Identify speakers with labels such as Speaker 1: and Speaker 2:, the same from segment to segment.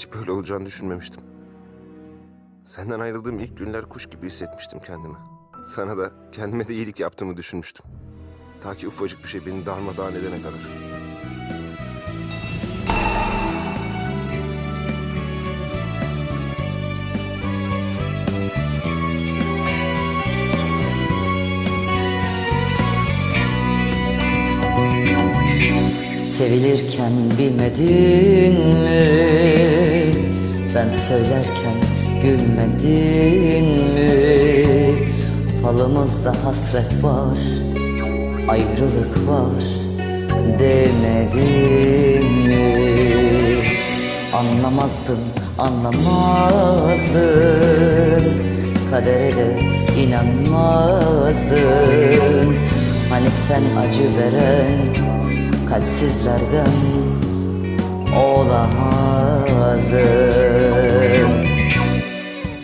Speaker 1: Hiç böyle olacağını düşünmemiştim. Senden ayrıldığım ilk günler kuş gibi hissetmiştim kendimi. Sana da kendime de iyilik yaptığımı düşünmüştüm. Ta ki ufacık bir şey beni darmadağın edene kadar.
Speaker 2: Sevilirken bilmedin? Ben söylerken gülmedin mi? Falımızda hasret var, ayrılık var demedin mi? Anlamazdın, anlamazdın Kadere de inanmazdın Hani sen acı veren kalpsizlerden olamazdın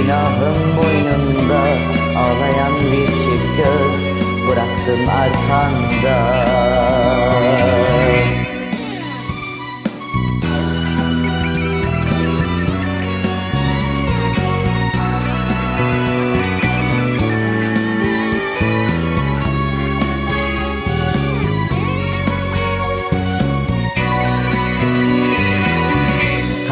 Speaker 2: Günahım boynunda ağlayan bir çift göz Bıraktın arkanda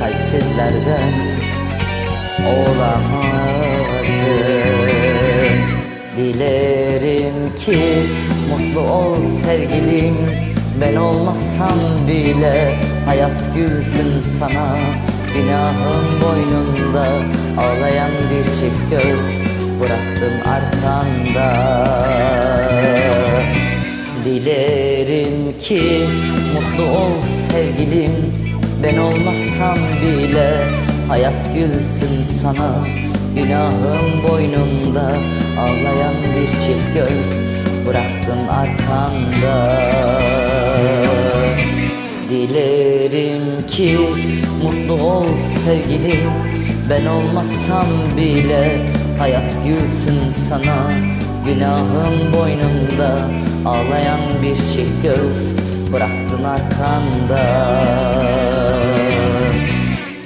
Speaker 2: kalpsizlerden olamazdın Dilerim ki mutlu ol sevgilim. Ben olmazsam bile hayat gülsün sana. Günahım boynunda ağlayan bir çift göz Bıraktım arkanda. Dilerim ki mutlu ol sevgilim Ben olmazsam bile hayat gülsün sana. Günahım boynunda ağlayan bir çift göz Bıraktın arkanda. Dilerim ki mutlu ol sevgilim. Ben olmazsam bile hayat gülsün sana. Günahım boynunda ağlayan bir çift göz Bıraktın arkanda